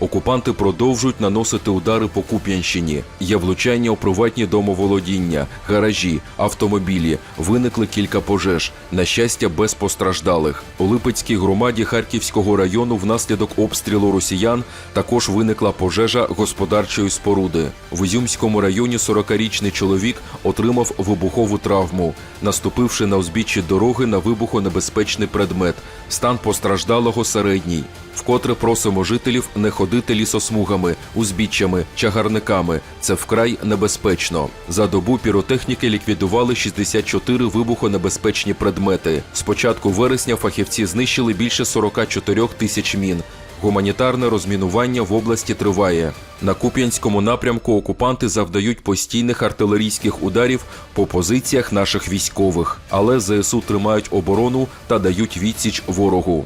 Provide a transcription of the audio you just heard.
Окупанти продовжують наносити удари по Куп'янщині. Є влучання у приватні домоволодіння, гаражі, автомобілі. Виникли кілька пожеж. На щастя, без постраждалих. У Липецькій громаді Харківського району внаслідок обстрілу росіян також виникла пожежа господарчої споруди. В Ізюмському районі 40-річний чоловік отримав вибухову травму, наступивши на узбіччі дороги на вибухонебезпечний предмет. Стан постраждалого середній. Вкотре просимо жителів не ходити лісосмугами, узбіччями, чагарниками. Це вкрай небезпечно. За добу піротехніки ліквідували 64 вибухонебезпечні предмети. З початку вересня фахівці знищили більше 44 тисяч мін. Гуманітарне розмінування в області триває. На Куп'янському напрямку окупанти завдають постійних артилерійських ударів по позиціях наших військових, але ЗСУ тримають оборону та дають відсіч ворогу.